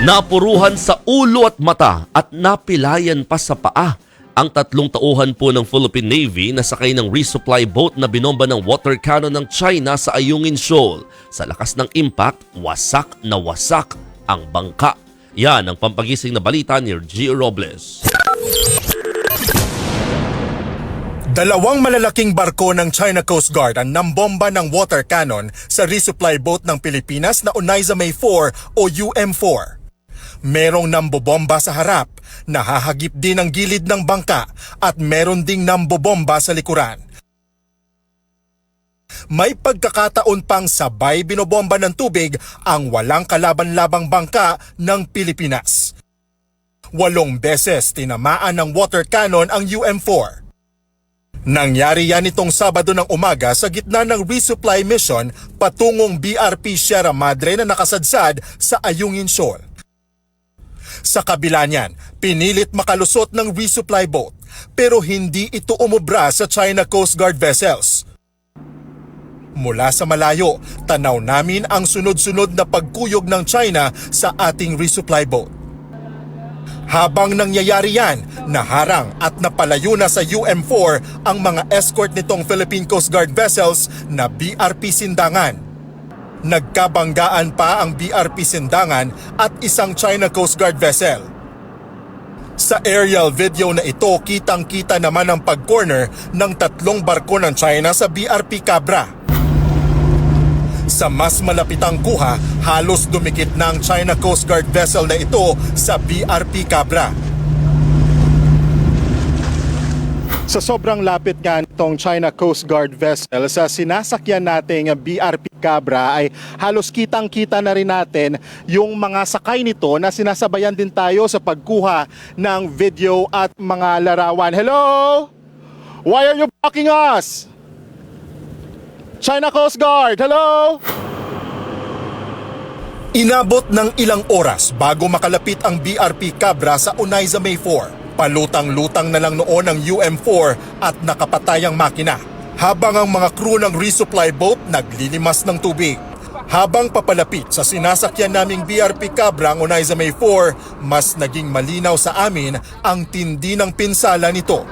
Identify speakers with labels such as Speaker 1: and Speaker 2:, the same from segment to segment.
Speaker 1: Napuruhan sa ulo at mata at napilayan pa sa paa ang tatlong tauhan po ng Philippine Navy na sakay ng resupply boat na binomba ng water cannon ng China sa Ayungin Shoal. Sa lakas ng impact, wasak na wasak ang bangka. Yan ang pampagising na balita ni Gio Robles.
Speaker 2: Dalawang malalaking barko ng China Coast Guard ang nambomba ng water cannon sa resupply boat ng Pilipinas na Onaiza May 4 o UM4. Merong nambobomba sa harap, nahahagip din ang gilid ng bangka at meron ding nambobomba sa likuran. May pagkakataon pang sabay binobomba ng tubig ang walang kalaban-labang bangka ng Pilipinas. Walong beses tinamaan ng water cannon ang UM4. Nangyari yan itong Sabado ng umaga sa gitna ng resupply mission patungong BRP Sierra Madre na nakasadsad sa Ayungin Shoal. Sa kabila niyan, pinilit makalusot ng resupply boat pero hindi ito umubra sa China Coast Guard vessels. Mula sa malayo, tanaw namin ang sunod-sunod na pagkuyog ng China sa ating resupply boat. Habang nangyayari yan, naharang at napalayo na sa UM4 ang mga escort nitong Philippine Coast Guard vessels na BRP Sindangan. Nagkabanggaan pa ang BRP Sindangan at isang China Coast Guard vessel. Sa aerial video na ito, kitang-kita naman ang pag-corner ng tatlong barko ng China sa BRP Cabra. Sa mas malapitang kuha, halos dumikit na ang China Coast Guard vessel na ito sa BRP Cabra. Sa sobrang lapit nga nitong China Coast Guard vessel sa sinasakyan nating BRP Cabra ay halos kitang-kita na rin natin yung mga sakay nito na sinasabayan din tayo sa pagkuha ng video at mga larawan. Hello? Why are you blocking us? China Coast Guard, hello? Inabot ng ilang oras bago makalapit ang BRP Cabra sa Onaiza May 4. Palutang-lutang na lang noon ang UM4 at nakapatayang makina. Habang ang mga crew ng resupply boat naglilimas ng tubig. Habang papalapit sa sinasakyan naming BRP Cabra ang Onaiza May 4, mas naging malinaw sa amin ang tindi ng pinsala nito.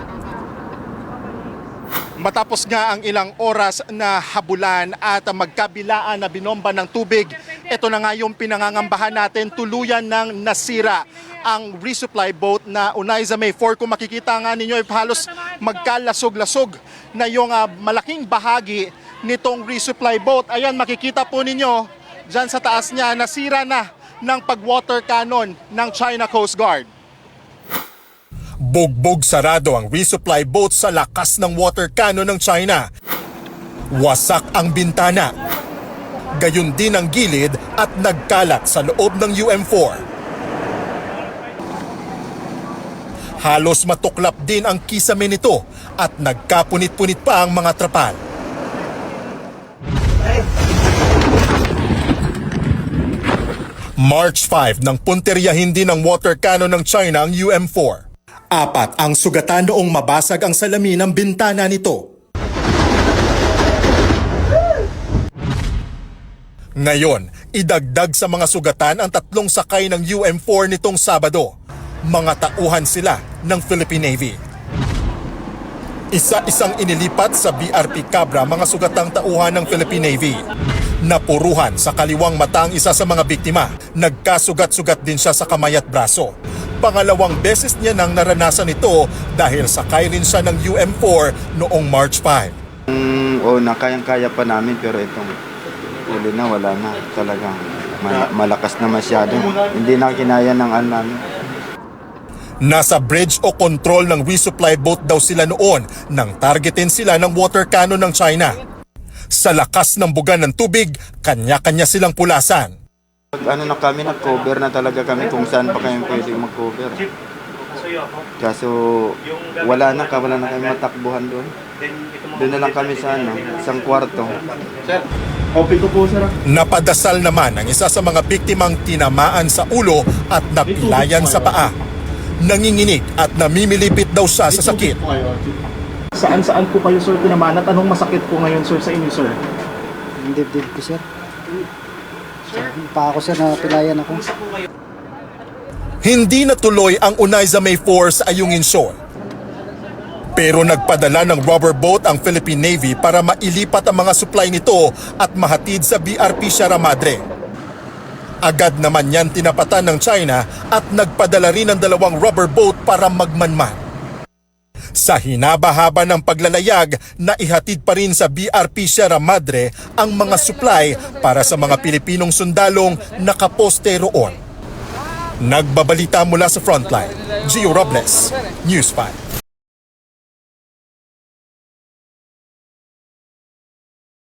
Speaker 2: Matapos nga ang ilang oras na habulan at magkabilaan na binomba ng tubig, ito na nga yung pinangangambahan natin, tuluyan ng nasira ang resupply boat na Unaiza May 4. Kung makikita nga ninyo, eh, halos magkalasog-lasog na yung ah, malaking bahagi nitong resupply boat. Ayan, makikita po ninyo dyan sa taas niya, nasira na ng pag-water cannon ng China Coast Guard. Bugbog sarado ang resupply boat sa lakas ng water cannon ng China. Wasak ang bintana. Gayon din ang gilid at nagkalat sa loob ng UM4. Halos matuklap din ang kisame nito at nagkapunit-punit pa ang mga trapal. March 5 nang punteryahin din ng water cannon ng China ang UM4. Apat ang sugatan noong mabasag ang salamin ng bintana nito. Ngayon, idagdag sa mga sugatan ang tatlong sakay ng UM4 nitong Sabado. Mga tauhan sila ng Philippine Navy. Isa-isang inilipat sa BRP Cabra mga sugatang tauhan ng Philippine Navy. Napuruhan sa kaliwang mata ang isa sa mga biktima. Nagkasugat-sugat din siya sa kamay at braso. Pangalawang beses niya nang naranasan ito dahil sakay rin siya ng UM4 noong March 5.
Speaker 3: Mm, oo, na kayang-kaya pa namin pero itong uli na wala na talagang mal- malakas na masyado. Hindi na kinaya ng ano namin.
Speaker 2: Nasa bridge o control ng resupply boat daw sila noon nang targetin sila ng water cannon ng China. Sa lakas ng buga ng tubig, kanya-kanya silang pulasan.
Speaker 3: Pag ano na kami, nag-cover na talaga kami kung saan pa kami pwede mag-cover. Kaso wala na, wala na kami matakbuhan doon. Doon na lang kami sa ano, isang kwarto.
Speaker 2: Napadasal naman ang isa sa mga biktimang tinamaan sa ulo at napilayan sa paa. Nanginginig at namimilipit daw siya sa sakit.
Speaker 4: Saan saan po kayo sir tinamaan at anong masakit po ngayon sir sa inyo sir?
Speaker 5: Yung dibdib ko, sir. Pa ako, sir, na pilayan ako.
Speaker 2: Hindi natuloy ang Uniza May 4 sa Ayungin Shoal. Pero nagpadala ng rubber boat ang Philippine Navy para mailipat ang mga supply nito at mahatid sa BRP Sierra Madre. Agad naman yan tinapatan ng China at nagpadala rin ng dalawang rubber boat para magmanman. Sa hinaba-haba ng paglalayag, naihatid pa rin sa BRP Sierra Madre ang mga supply para sa mga Pilipinong sundalong nakaposte roon. Nagbabalita mula sa frontline, Gio Robles, News 5.